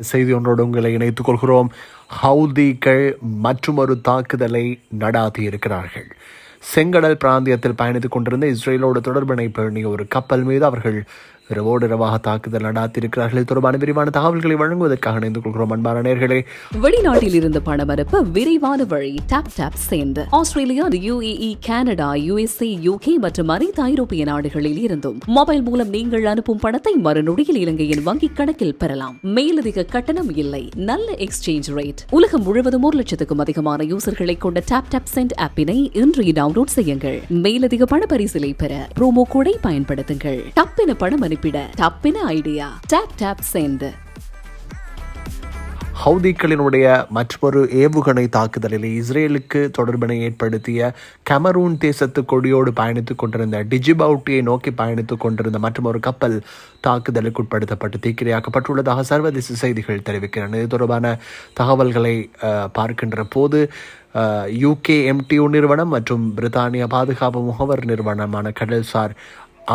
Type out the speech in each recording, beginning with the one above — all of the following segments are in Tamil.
செய்தி ஒன்றோடு உங்களை இணைத்துக் கொள்கிறோம். ஹவுதிகள் மற்றொரு தாக்குதலை நடாத்தி இருக்கிறார்கள் செங்கடல் பிராந்தியத்தில் பயணித்துக் கொண்டிருந்த இஸ்ரேலோடு தொடர்பினை பேணிய ஒரு கப்பல் மீது அவர்கள் இரவோடு இரவாக தாக்குதல் நடாத்தியிருக்கிறார்கள் தொடர்பான விரிவான தகவல்களை வழங்குவதற்காக இணைந்து கொள்கிறோம். அன்பான நேர்களே. வெளிநாட்டில் இருந்து பணம் அனுப்ப விரைவான வழி. டாப் டாப் சேர்ந்து. Australia UAE Canada USA UK மற்றும் அனைத்து ஐரோப்பிய நாடுகளில் இருந்தும் மொபைல் மூலம் நீங்கள் அனுப்பும் பணத்தை மறுநொடியில் இலங்கையின் வங்கிக் கணக்கில் பெறலாம். மேலதிக கட்டணம் இல்லை. நல்ல எக்ஸ்சேஞ்ச் ரேட் உலகம் முழுவதும் ஒரு லட்சத்துக்கும் அதிகமான யூசர்களை கொண்ட டாப் டாப் சென்ட் ஆப்பினை இன்று டவுன்லோட் செய்யுங்கள். மேலதிக பண பரிசிலை பெற ப்ரோமோ கோடை பயன்படுத்துங்கள். டப்பின பணம் அனுப்பிட தப்பின ஐடியா டாப் டாப் சேர்ந்து ஹவுதிக்களினுடைய மற்றொரு ஏவுகணை தாக்குதலில் இஸ்ரேலுக்கு தொடர்பினை ஏற்படுத்திய கமரூன் தேசத்து கொடியோடு பயணித்துக் கொண்டிருந்த டிஜிபவுட்டியை நோக்கி பயணித்துக் கொண்டிருந்த மற்றொரு கப்பல் தாக்குதலுக்கு உட்படுத்தப்பட்டு தீக்கிரையாக்கப்பட்டுள்ளதாக சர்வதேச செய்திகள் தெரிவிக்கின்றன. இது தொடர்பான தகவல்களை பார்க்கின்ற போது யூகே எம்டியூ நிறுவனம் மற்றும் பிரித்தானிய பாதுகாப்பு முகவர் நிறுவனமான கடல்சார்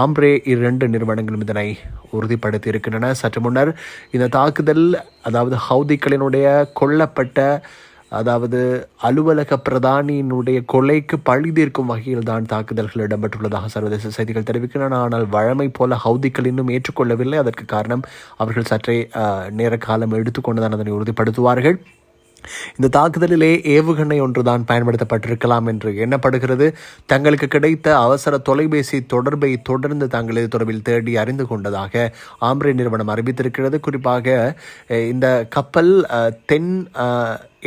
ஆம்ரே இரண்டு நிறுவனங்களும் இதனை உறுதிப்படுத்தி இருக்கின்றன சற்று முன்னர் இந்த தாக்குதல் அதாவது ஹவுதிகளினுடைய கொல்லப்பட்ட அதாவது அலுவலக பிரதானியினுடைய கொலைக்கு பழி தீர்க்கும் வகையில் தான் தாக்குதல்கள் இடம்பெற்றுள்ளதாக சர்வதேச செய்திகள் தெரிவிக்கின்றன. ஆனால் வழமை போல ஹவுதிகள் இன்னும் ஏற்றுக்கொள்ளவில்லை. அதற்கு காரணம் அவர்கள் சற்றே நேர காலம் எடுத்துக்கொண்டுதான் அதனை உறுதிப்படுத்துவார்கள். இந்த தாக்குதலிலே ஏவுகணை ஒன்றுதான் பயன்படுத்தப்பட்டிருக்கலாம் என்று எண்ணப்படுகிறது. தங்களுக்கு கிடைத்த அவசர தொலைபேசி தொடர்பை தொடர்ந்து தாங்கள் இது தொடர்பில் தேடி அறிந்து கொண்டதாக ஆம்ரே நிறுவனம் அறிவித்திருக்கிறது. குறிப்பாக இந்த கப்பல் தென்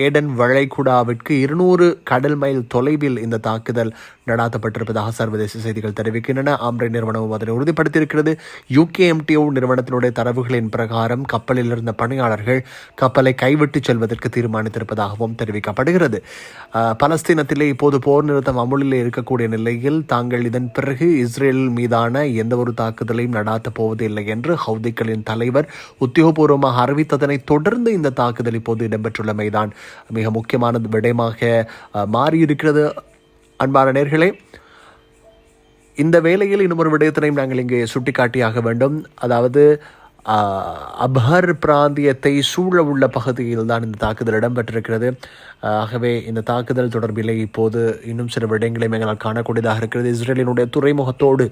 ஏடன் வளைகுடாவிற்கு இருநூறு கடல் மைல் தொலைவில் இந்த தாக்குதல் நடாத்தப்பட்டிருப்பதாக சர்வதேச செய்திகள் தெரிவிக்கின்றன. ஆம்ரே நிறுவனமும் அதனை உறுதிப்படுத்தியிருக்கிறது. யூகேஎம்டிஓ நிறுவனத்தினுடைய தரவுகளின் பிரகாரம் கப்பலில் இருந்த பணியாளர்கள் கப்பலை கைவிட்டு செல்வதற்கு தீர்மானித்திருப்பதாகவும் தெரிவிக்கப்படுகிறது. பலஸ்தீனத்திலே இப்போது போர் நிறுத்தம் அமுலில் இருக்கக்கூடிய நிலையில் தாங்கள் இதன் பிறகு இஸ்ரேல் மீதான எந்த ஒரு தாக்குதலையும் நடாத்தப் போவதில்லை என்று ஹவுதிக்களின் தலைவர் உத்தியோகபூர்வமாக அறிவித்ததனை தொடர்ந்து இந்த தாக்குதல் இப்போது இடம்பெற்றுள்ளமைதான் மிக முக்கியமான விடயமாக மாறியிருக்கிறது. அன்பான நேர்களே இந்த வேளையில் இன்னும் ஒரு விடயத்தினையும் நாங்கள் இங்கே சுட்டிக்காட்டியாக வேண்டும். அதாவது ஆஹ், அப்ஹர் பிராந்தியத்தை சூழ உள்ள பகுதியில் தான் இந்த தாக்குதல் இடம்பெற்றிருக்கிறது. ஆகவே இந்த தாக்குதல் தொடர்பிலே இப்போது இன்னும் சில விடயங்களையும் எங்களால் காணக்கூடியதாக இருக்கிறது. இஸ்ரேலினுடைய துறைமுகத்தோடு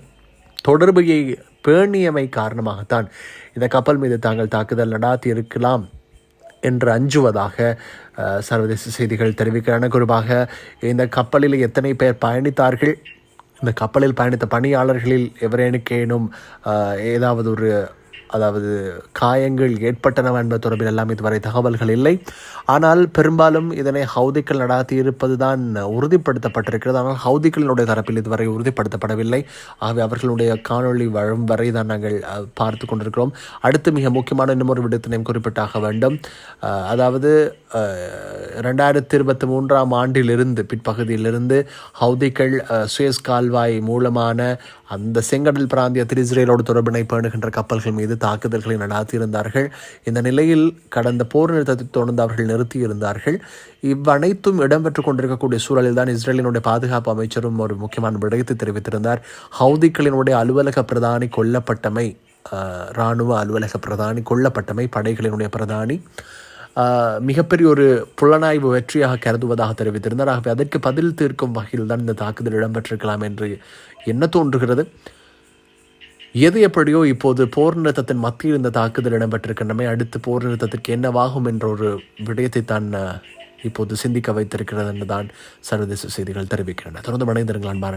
தொடர்பையை பேணியமை காரணமாகத்தான் இந்த கப்பல் மீது தாங்கள் தாக்குதல் நடாத்தி இருக்கலாம் என்று அஞ்சுவதாக சர்வதேச செய்திகள் தெரிவிக்கின்றன குறிப்பாக இந்த கப்பலில் எத்தனை பேர் பயணித்தார்கள்? இந்த கப்பலில் பயணித்த பணியாளர்களில் எவரேனுக்கேனும் ஏதாவது ஒரு அதாவது காயங்கள் ஏற்பட்டனவா என்பது தொடர்பில் எல்லாம் இதுவரை தகவல்கள் இல்லை. ஆனால் பெரும்பாலும் இதனை ஹவுதிக்கள் நடாத்தி இருப்பது தான் உறுதிப்படுத்தப்பட்டிருக்கிறது. ஆனால் ஹவுதிக்களினுடைய தரப்பில் இதுவரை உறுதிப்படுத்தப்படவில்லை. ஆகவே அவர்களுடைய காணொளி வரும் வரை தான் நாங்கள் பார்த்து கொண்டிருக்கிறோம். அடுத்து மிக முக்கியமான இன்னொரு விடத்தினையும் குறிப்பிட்டாக வேண்டும். அதாவது ரெண்டாயிரத்தி இருபத்தி மூன்றாம் ஆண்டிலிருந்து பிற்பகுதியிலிருந்து ஹவுதிக்கள் சுயஸ் கால்வாய் மூலமான அந்த செங்கடல் பிராந்தியத்தில் இஸ்ரேலோடு தொடர்பினை பேணுகின்ற கப்பல்கள் மீது தாக்குதல்களை நடாத்தியிருந்தார்கள். இந்த நிலையில் கடந்த போர் நிறுத்தத்தை தொடர்ந்து அவர்கள் நிறுத்தியிருந்தார்கள். இவ்வனைத்தும் இடம்பெற்றுக் கொண்டிருக்கக்கூடிய சூழலில் தான் இஸ்ரேலினுடைய பாதுகாப்பு அமைச்சரும் ஒரு முக்கியமான விடயத்தை தெரிவித்திருந்தார். ஹவுதிக்களினுடைய அலுவலக பிரதானி கொல்லப்பட்டமை இராணுவ அலுவலக பிரதானி கொல்லப்பட்டமை படைகளினுடைய பிரதானி ஆஹ் மிகப்பெரிய ஒரு புலனாய்வு வெற்றியாக கருதுவதாக தெரிவித்திருந்தார். ஆகவே அதற்கு பதில் தீர்க்கும் வகையில் தான் இந்த தாக்குதல் இடம்பெற்றிருக்கலாம் என்று என்ன தோன்றுகிறது. எது எப்படியோ இப்போது போர் நிறுத்தத்தின் மத்தியில் இந்த தாக்குதல் இடம்பெற்றிருக்கின்றமே அடுத்து போர் நிறுத்தத்திற்கு என்னவாகும் என்ற ஒரு விடயத்தை தான் இப்போது சிந்திக்க வைத்திருக்கிறது என்று தான் சர்வதேச செய்திகள் தெரிவிக்கின்றன. தொடர்ந்து மனைந்திருங்கள் அன்பான